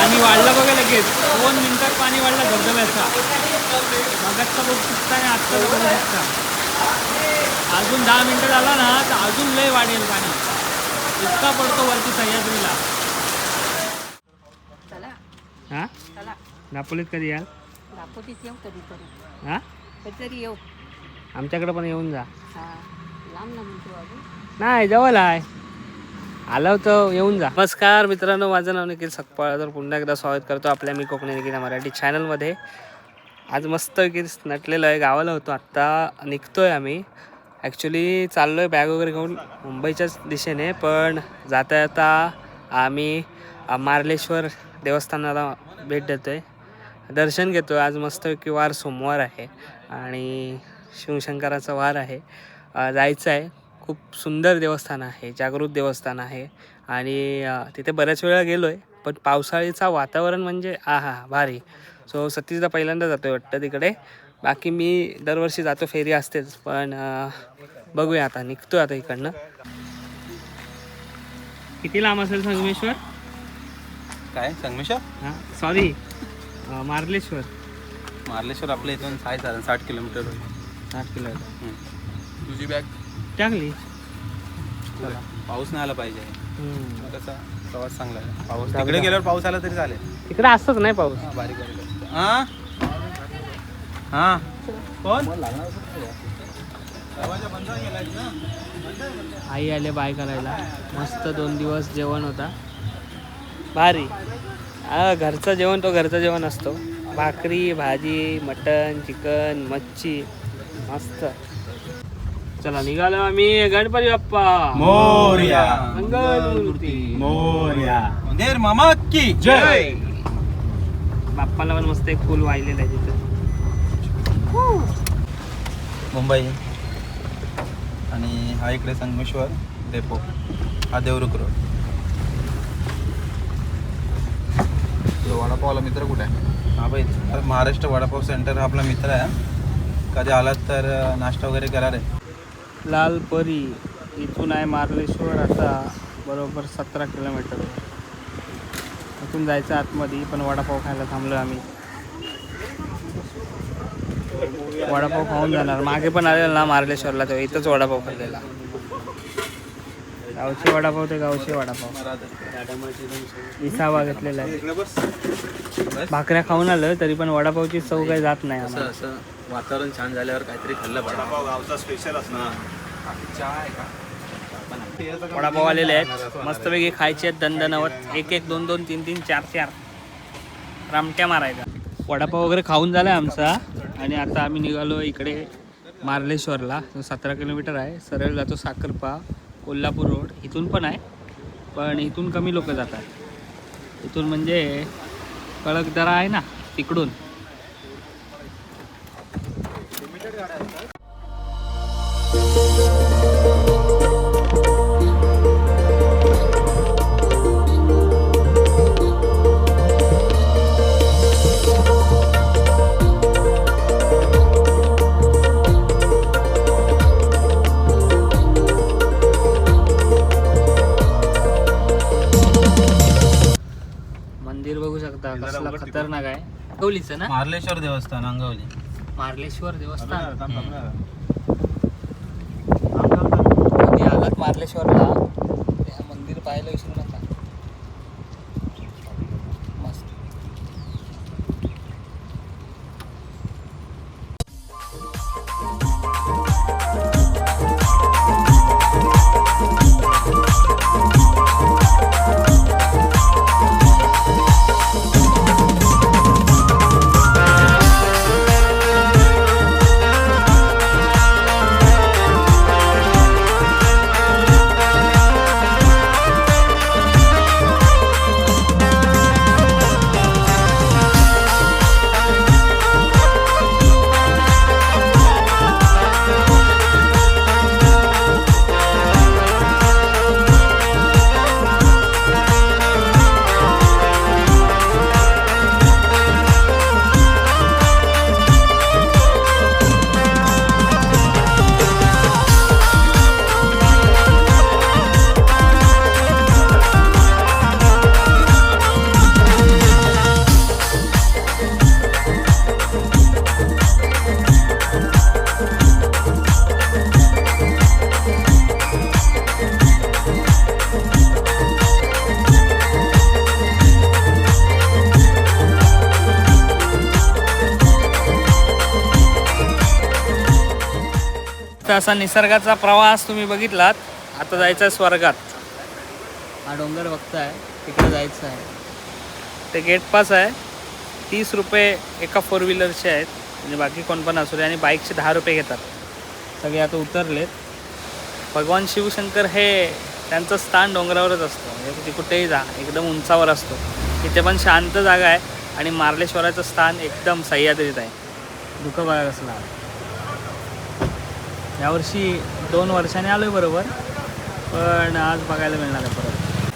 पाणी वाढलं बघा लगेच. दोन मिनिटात पाणी वाढलं धबधब्याचा. मगाचा बघू शकता आणि आत्ता बघू शकता अजून दहा मिनिटं झाला ना तर अजून लय वाढेल पाणी. इतका पडतो वरती सह्याद्रीला. चला. हां? चला. दापोलीत कधी याल? दापोलीत येऊ कधीतरी. हां? कधीतरी येऊ. आमच्याकडे पण येऊन जा. हा. लांब ना म्हणतो अजून. नाही जवळ आहे. आलं होतं येऊन जा. नमस्कार मित्रांनो माझं नाव निखिल सकपाळ. तर पुन्हा एकदा स्वागत करतो आपल्या मी कोकणी निखिल मराठी चॅनलमध्ये आज मस्त की नटलेलं आहे गावाला होतो. आत्ता निघतोय आम्ही. ॲक्च्युली चाललो आहे बॅग वगैरे घेऊन मुंबईच्याच दिशेने पण जाता येता आम्ही मार्लेश्वर देवस्थानाला भेट देतो आहे दर्शन घेतो आज मस्तपैकी वार सोमवार आहे आणि शिवशंकराचा वार आहे. जायचं आहे खूप सुंदर देवस्थान आहे जागृत देवस्थान आहे. आणि तिथे बऱ्याच वेळा गेलो आहे पण पावसाळीचा वातावरण म्हणजे आ हा भारी. सो सतीशदा पहिल्यांदा जातो आहे वाटतं तिकडे. बाकी मी दरवर्षी जातो फेरी असतेच पण बघूया आता निघतो आता इकडनं. किती लांब असेल संगमेश्वर? काय? संगमेश्वर? हां सॉरी मार्लेश्वर. मार्लेश्वर आपल्या इथून सात साठ किलोमीटर साठ किलो तुझी बॅग? टाकली? पाऊस नाही आला पाहिजे. हम्म. मग कसा? प्रवास चांगला आहे. पाऊस तिकडे. गेल्यावर पाऊस आला तरी चालेल. इकडे असतच नाही पाऊस. हा, बारीक बारीक असतं. हा? हा. कोण? दरवाजा बंद केलाय ना? आई आले बाय करायला. मस्त दोन दिवस जेवण होता. भारी. हा घरचं जेवण तो घरचं जेवण असतो. भाकरी भाजी मटन चिकन मच्छी. मस्त. चला निघालो आम्ही. गणपती बाप्पा. मोरया. मंगलमूर्ती मोरया. मंदिर मामा की. जय. बाप्पाला पण मस्त एक फुल वाहिलेलं आहे तिथं. मुंबई. आणि हा इकडे संगमेश्वर डेपो हा देवरुख रोड वडापावला मित्र कुठे आहे? हा बाई तर महाराष्ट्र वडापाव सेंटर हा आपला मित्र आहे. कधी आलात तर नाश्ता वगैरे करा रे लाल परी इथून आहे मार्लेश्वर आता बरोबर सतरा किलोमीटर. इथून जायचं आतमध्ये पण वडापाव खायला थांबलो आम्ही. वडापाव खाऊन जाणार. मागे पण आलेला ना मार्लेश्वरला तेव्हा इथंच वडापाव खाल्लेला. गावचे वडापाव ते गावचे वडापाव. विसावा घेतलेला आहे. भाकऱ्या खाऊन आलं तरी पण वडापावची चव काही जात नाही आम्हाला. असं वातावरण छान झाल्यावर काहीतरी खाल्लं पाहिजे. गावचा स्पेशल असणार. वडापाव आलेले आहेत. मस्तपैकी खायचे आहेत दणदणावत एक एक दोन दोन तीन तीन चार चार रामट्या मारायचा वडापाव वगैरे खाऊन झाला आमचा. आणि आता आम्ही निघालो इकडे मार्लेश्वरला. जो सतरा किलोमीटर आहे. सरळ जातो साखरपा कोल्हापूर रोड. इथून पण आहे. पण इथून कमी लोक जातात. इथून म्हणजे कळकदरा आहे ना तिकडून. खतरनाक आहे. गवलीचं ना? मार्लेश्वर देवस्थान अंगवली. मार्लेश्वर देवस्थान. कधी आलात मार्लेश्वरला. ते हा मंदिर पाहायला विसरू नका मस्त असा निसर्गाचा प्रवास तुम्ही बघितलात. आता जायचं आहे स्वर्गात. हा डोंगर बघताय तिकडे जायचं आहे. ते गेट पास आहे. तीस रुपये एका फोर व्हीलरचे आहेत. म्हणजे बाकी कोण पण असू दे. आणि बाईकचे दहा रुपये घेतात. सगळे आता उतरलेत. भगवान शिवशंकर हे त्यांचं स्थान डोंगरावरच असतं. म्हणजे तुम्ही कुठेही जा. एकदम उंचावर असतो. तिथे पण शांत जागा आहे. आणि मार्लेश्वराचं स्थान एकदम सह्याद्रीत आहे. दुःख बघा कसला यावर्षी दोन वर्षाने आलो आहे बरोबर पण आज बघायला मिळणार आहे परत.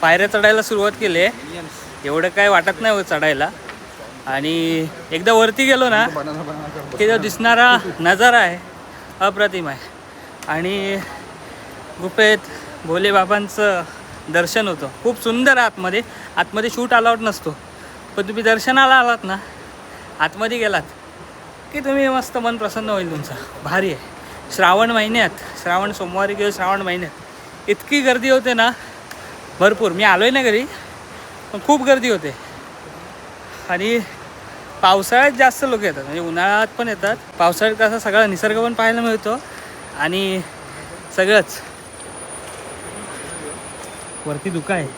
पायऱ्या चढायला सुरुवात केली आहे. एवढं काय वाटत नाही हो चढायला. आणि एकदा वरती गेलो ना की जो दिसणारा नजारा आहे अप्रतिम आहे. आणि गुफेत भोले बाबांचं दर्शन होतं. खूप सुंदर आहे आतमध्ये. आतमध्ये शूट अलाउड नसतो. पण तुम्ही दर्शनाला आलात ना आतमध्ये गेलात. की तुम्ही मस्त मन प्रसन्न होईल तुमचं. भारी आहे. श्रावण महिन्यात श्रावण सोमवारी किंवा श्रावण महिन्यात. इतकी गर्दी होते ना भरपूर. मी आलो आहे ना घरी पण खूप गर्दी होते. आणि पावसाळ्यात जास्त लोक येतात. म्हणजे उन्हाळ्यात पण येतात. पावसाळ्यात कसा सगळा निसर्ग पण पाहायला मिळतो. आणि सगळंच. वरती धुका आहे.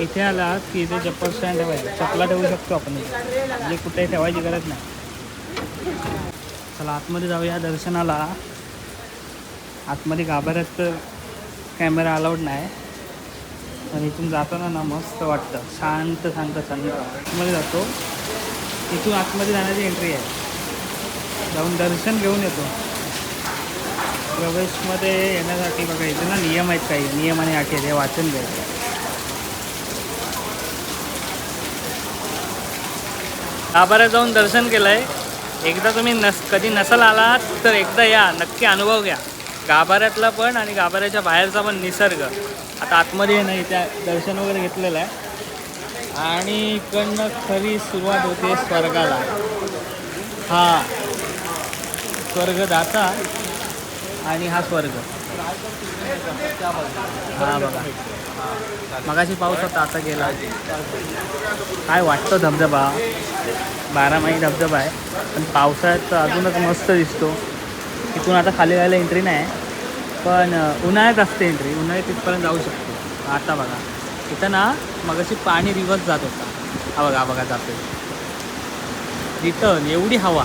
इथे आलात की इथे चप्पल स्टँड ठेवायचं चपला ठेवू शकतो आपण म्हणजे कुठेही ठेवायची गरज नाही. चला आतमध्ये जाऊया दर्शनाला. आतमध्ये गाभाऱ्यात कॅमेरा अलाउड नाही. आणि इथून जाताना ना मस्त वाटतं. शांत शांत शांत. आतमध्ये जातो. इथून आतमध्ये जाण्याची एंट्री आहे. जाऊन दर्शन घेऊन येतो. प्रवेशमध्ये येण्यासाठी बघा इथे ना नियम आहेत काही. नियम आणि अटी आहेत. हे वाचन घ्यायचं गाभाऱ्यात जाऊन दर्शन केलं आहे एकदा तुम्ही नस कधी नसल आलात तर एकदा या. नक्की अनुभव घ्या. गाभाऱ्यातला पण आणि गाभाऱ्याच्या बाहेरचा पण निसर्ग. आता आतमध्ये नाही त्या दर्शन वगैरे घेतलेलं आहे. आणि इकडनं खरी सुरुवात होते स्वर्गाला. हा. स्वर्गदाता आणि हा स्वर्ग. हा बघा. मगाशी पाऊस होता आता गेला. काय वाटतं धबधबा? बारा धबधबा आहे. पण पावसाळ्यात अजूनच मस्त दिसतो. तिथून आता खाली जायला एंट्री नाही पण उन्हाळ्यात असते एंट्री उन्हाळ्यात तिथपर्यंत जाऊ शकतो. आता बघा. इथं ना मगाशी पाणी रिवर्स जात होता. हा बघा हा बघा जातोय. रिटर्न एवढी हवा.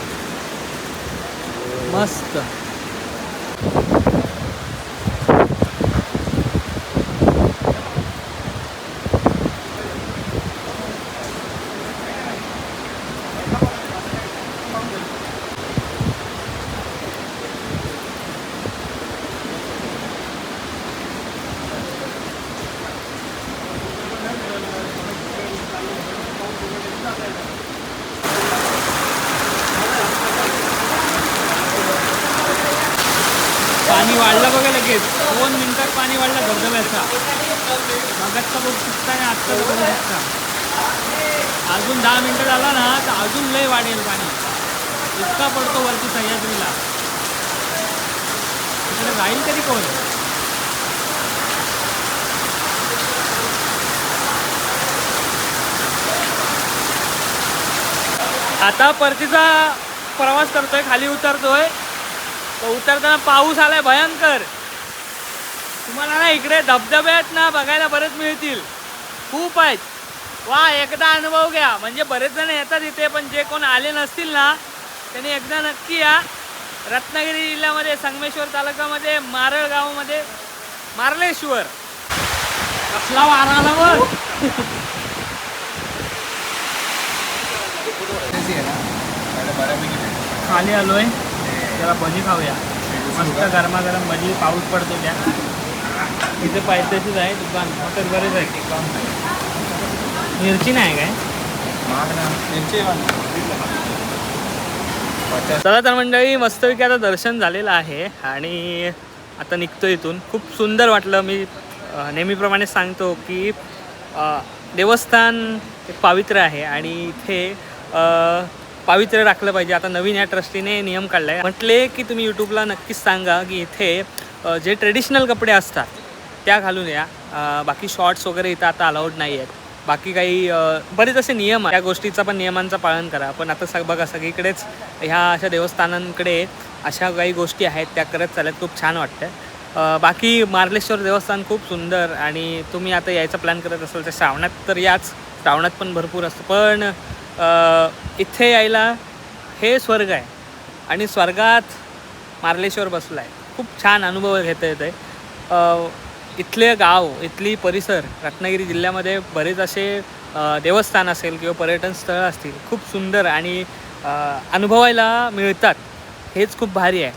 मस्त. पाणी वाढलं बघा लगेच. दोन मिनिटात पाणी वाढलं धबधब्याचा. मगाचा बघू शकता आणि आत्ता बघू शकता अजून दहा मिनिटं झाला ना तर अजून लय वाढेल पाणी. इतका पडतो वरती सह्याद्रीला. तिकडे राहील तरी कोण? आता परतीचा प्रवास करतोय खाली उतरतोय. तर उतरताना पाऊस आलाय भयंकर. तुम्हाला ना इकडे धबधबे आहेत ना बघायला बरेच मिळतील. खूप आहेत. वा एकदा अनुभव घ्या. म्हणजे बरेच जण येतात इथे पण जे कोण आले नसतील ना त्यांनी एकदा नक्की या. रत्नागिरी जिल्ह्यामध्ये संगमेश्वर तालुक्यामध्ये मारळ गावामध्ये मारलेश्वर. कसला वारा आला बघ. खाली आलोय. त्याला भजी खाऊया. मस्त गरमागरम भजी पाऊस पडतो त्या. इथे पायथ्याशीच आहे दुकान. हॉटेल बरेच आहे. मिरची नाही काय? चला तर मंडळी मस्तपैकी आता दर्शन झालेलं आहे आणि आता निघतो इथून. खूप सुंदर वाटलं. मी नेहमीप्रमाणे सांगतो की देवस्थान एक पावित्र्य आहे आणि इथे पावित्र्य राखलं पाहिजे. आता नवीन या ट्रस्टीने नियम काढला आहे म्हटले की तुम्ही यूट्यूबला नक्कीच सांगा की इथे जे ट्रेडिशनल कपडे असतात त्या घालून या. बाकी शॉर्ट्स वगैरे इथं आता अलाउड नाही आहेत बाकी काही बरेच असे नियम आहे त्या गोष्टीचा पण नियमांचं पालन करा. पण आता सग बघा सगळीकडेच ह्या अशा देवस्थानांकडे अशा काही गोष्टी आहेत त्या करत चालत खूप छान वाटतं बाकी मार्लेश्वर देवस्थान खूप सुंदर आणि तुम्ही आता यायचा प्लॅन करत असाल तर श्रावणात तर याच. श्रावणात पण भरपूर असतं. पण इथे यायला हे स्वर्ग आहे. आणि स्वर्गात मार्लेश्वर बसला आहे खूप छान अनुभव घेता येत आहे इथले गाव इथली परिसर रत्नागिरी जिल्ह्यामध्ये बरेच असे देवस्थान असेल किंवा पर्यटन स्थळं असतील खूप सुंदर आणि अनुभवायला मिळतात. हेच खूप भारी आहे.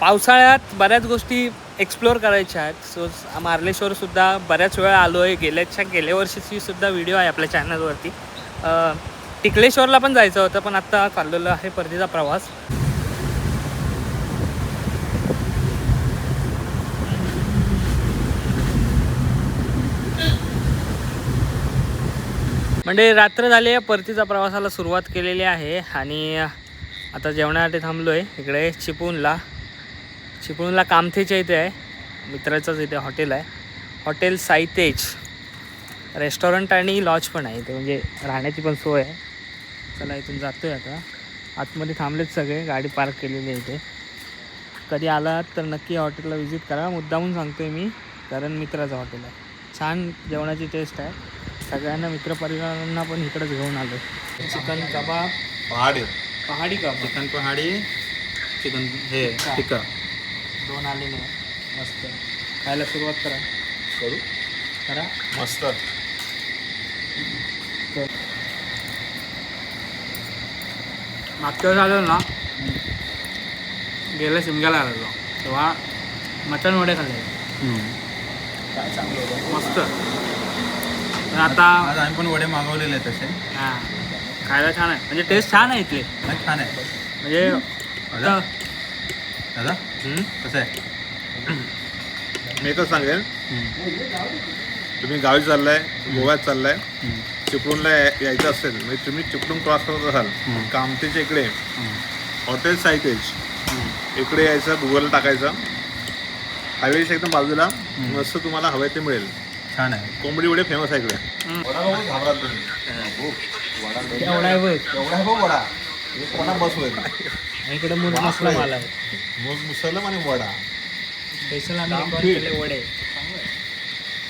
पावसाळ्यात बऱ्याच गोष्टी एक्सप्लोअर करायच्या आहेत. सो मार्लेश्वरसुद्धा बऱ्याच वेळा आलो आहे गेल्याच्या गेल्या वर्षीची सुद्धा व्हिडिओ आहे आपल्या चॅनलवरती टिकलेश्वरला पण जायचं होतं पण आत्ता चाललेलं आहे परतीचा प्रवास. म्हणजे रात्र झाली आहे परतीचा प्रवासाला सुरुवात केलेली आहे आणि आता जेवणासाठी थांबलो आहे इकडे चिपळूणला. चिपळूणला कामथेच्या इथे आहे मित्राचंच इथे हॉटेल आहे. हॉटेल साईतेज. रेस्टॉरंट आणि लॉज पण आहे इथे म्हणजे राहण्याची पण सोय आहे. चला इथून जातो आहे आता. आतमध्ये थांबलेत सगळे गाडी पार्क केलेली आहे इथे. कधी आलात तर नक्की या हॉटेलला व्हिजिट करा. मुद्दामून सांगतोय मी कारण मित्राचं हॉटेल आहे. छान जेवणाची टेस्ट आहे. सगळ्यांना मित्रपरिवारांना पण इकडंच घेऊन आलो चिकन कबाब. पहाडी. पहाडी कबाब. चिकन पहाडी चिकन हे टिक्का. दोन आलेले आहे मस्त. खायला सुरुवात करा. करू? करा. मस्त. मागच्या आलो ना गेल्या शिमग्याला आलेलो तेव्हा मटण वडे खाल्ले. मस्त. पण आता आज आम्ही पण वडे मागवलेले आहेत तसे. हां. खायला छान आहे. म्हणजे टेस्ट छान आहे इथले. नाही, छान आहे. म्हणजे दादा फक्त- दादा? हम्म? कसं आहे? मी एकच सांगेल तुम्ही गावी चाललाय गोव्यात चाललाय. चिपळूणला या- यायचं असेल म्हणजे तुम्ही चिपळूण क्रॉस करत असाल कामतेच्या इकडे हॉटेल सायटेज इकडे यायचं गुगल टाकायचं. हायवेच्या एकदम बाजूला मस्त तुम्हाला हवं ते मिळेल. छान आहे. कोंबडी वडे फेमस आहे इकडे. एवढा एवढा इकडे मूर मसला माल आहे मग मुसलम आणि वडा. स्पेशल आम्ही वडे.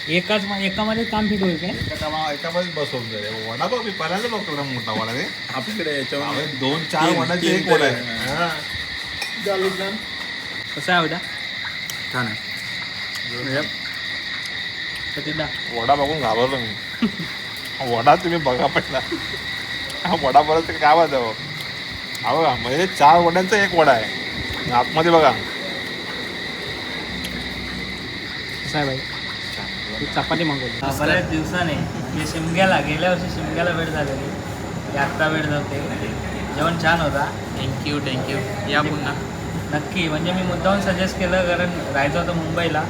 एकाच एकामध्ये काम फिट होईल काय? एका कामा एकामध्ये बसवून जाईल वडा बघ मी पहिल्यांदा बघतो एवढा मोठा वडा रे. आपल्याकडे याच्यावर दोन चार तीन- वडाचे तीन एक वडा तरी आहे. हा. कसं आहे उद्या छान आहे. प्रतिदा वडा बघून घाबरलो मी. हा वडा तुम्ही बघा पहिला. हा वडा परत काय वाजव? हा बघा म्हणजे चार वड्यांचा एक वडा आहे. आणि आतमध्ये बघा. कसं आहे भाई चपाती मागवली. बऱ्याच दिवसाने. मी शिमग्याला गेल्या वर्षी शिमग्याला वेळ झालेली. आत्ता वेळ जाते जेवण छान होता. थँक्यू थँक्यू या पुन्हा. नक्की म्हणजे मी मुद्दाहून सजेस्ट केलं कारण राहायचं होतं मुंबईला.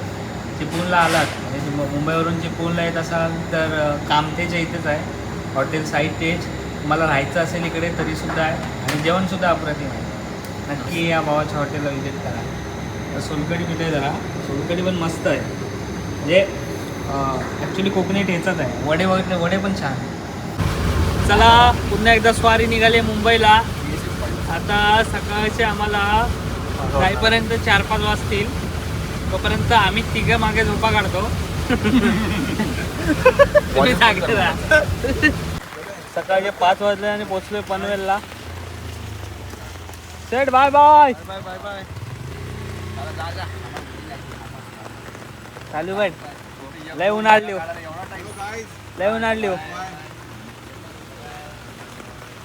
चिपळूणला आलात. म्हणजे मु- मुंबईवरून चिपळूणला येत असाल तर कामतेच्या इथेच आहे. हॉटेल साईड टेज मला राहायचं असेल इकडे तरीसुद्धा आहे. आणि जेवणसुद्धा अप्रतिम आहे. नक्की या भावाच्या हॉटेलला विजिट करा. तर सोलकडी कुठे आहे जरा. सोलकडी पण मस्त आहे. म्हणजे ॲक्च्युली कोकणी ठेचाच आहे. वडे वगैरे वडे पण छान चला पुन्हा एकदा स्वारी निघाली मुंबईला. आता सकाळचे आम्हाला जाईपर्यंत चार पाच वाजतील. तोपर्यंत आम्ही तिघं मागे झोपा काढतो. तुम्ही. सकाळचे पाच वाजले आणि पोचलोय पनवेलला. Set bye bye. Bye bye bye. चालू भेट लय उन्हाळली हो. लय उन्हाळली हो.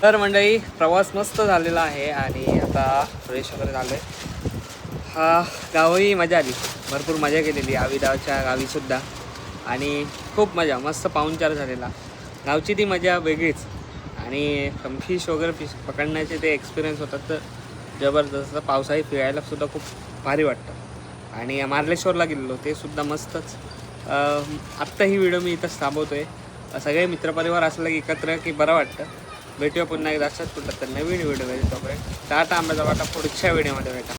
तर मंडळी प्रवास मस्त झालेला आहे आणि आता फ्रेश वगैरे झालो आहे हा गावही मजा आली. भरपूर मजा केलेली आविदाच्या गावीसुद्धा आणि खूप मजा मस्त पाहुणचार झालेला. गावची ती मजा वेगळीच. आणि फिश वगैरे फिश पकडण्याचे ते एक्सपिरियन्स होतात तर जबरदस्त. पावसाळी फिरायला सुद्धा खूप भारी वाटतं. आणि मार्लेश्वरला गेलेलो ते सुद्धा मस्तच. आत्ता ही व्हिडिओ मी इथंच थांबवतो आहे सगळे मित्रपरिवार असलं की एकत्र की बरं वाटतं. भेटूया पुन्हा एकदा असंच कुठं तर नवीन व्हिडिओ तोपर्यंत. टाटा आंब्याचा वाटा पुढच्या व्हिडिओमध्ये भेटा.